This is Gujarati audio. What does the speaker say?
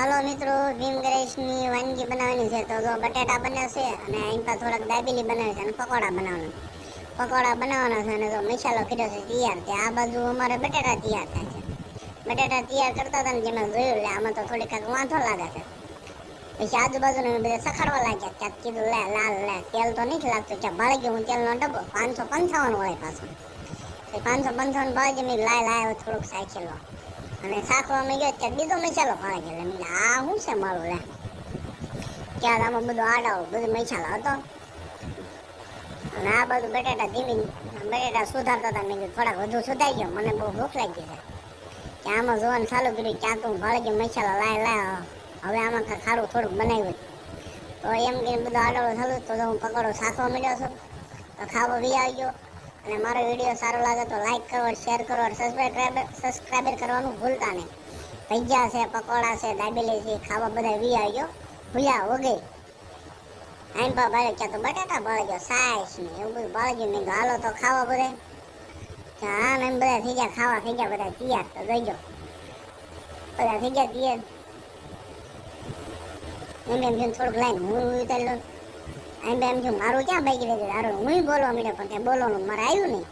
હાલો મિત્રો, ભીમ ગણેશની વાનગી બનાવવાની છે. તો જો બટેટા બનાવશે અને પર થોડાક દાબેલી બનાવી છે અને પકોડા બનાવવાના. પકોડા બનાવવાના છે અને જો મસાલો કર્યો છે તૈયાર છે. આ બાજુ અમારે બટેટા તૈયાર થાય છે. બટેટા તૈયાર કરતા હતા ને જેમાં જોયું લે આમાં તો થોડીક વાંધો લાગે છે. પછી આજુબાજુ ને બધા સખાડવા લાગ્યા. ત્યાં કીધું, લે, લાલ, લે, તેલ તો નથી લાગતું. ત્યાં ભાળી ગયું તેલનો ડબ્બો? પાંચસો પંચાવન હોય પાછો. પાંચસો પંચાવન ભાવ છે મેં લાય લાય થોડુંક સાયકલો અને શાકવા મેં ગયો ત્યાં દીધો મસાલો છે. એટલે મેં આ શું છે મારું લે? ક્યાં આમાં બધું આડાવો બધું મસાલો હતો. અને આ બધું બટેટા ધીમી, બટેટા સુધારતા હતા. મેં થોડાક વધુ સુધારી ગયો. મને બહુ ભૂખ લાગી છે. ત્યાં આમાં જોવાનું ચાલુ કર્યું ત્યાં તો ભાળે ગયો, મસાલો લાય લાય. હવે આમાં ખારું થોડુંક બનાવ્યું. તો એમ કે બધું આડાવો થયું તો હું પકડો શાકવા મળ્યો છું, તો ખાવો વી આવી ગયો. અને મારો વીડિયો સારો લાગે તો લાઈક કરો શેર કરો સબસ્ક્રાઈબ સબસ્ક્રાઈબ કરવાનું ભૂલતા નહીં. ભજીયા છે, પકોડા છે, દાબેલી છે ખાવા બધા વી આવી ગયો ભૂલ્યા વગઈ આઈન પા ભાઈ ક્યાં તો બટાટા બાળજો સાઈસ ને એવું બધું ગયું મેં હાલો તો ખાવા બધા. હા ને બધા થઈ ગયા, ખાવા થઈ ગયા, બધા તૈયાર. તો ગઈ બધા થઈ ગયા તૈયાર. એમ એમ થોડુંક લાઈન હું ઉતારી લઉં એમ એમ જો મારું ક્યાં બાઈક ગયું તારું હું બોલવા મળ્યો પણ ત્યાં બોલવાનું મારે આવ્યું નહીં.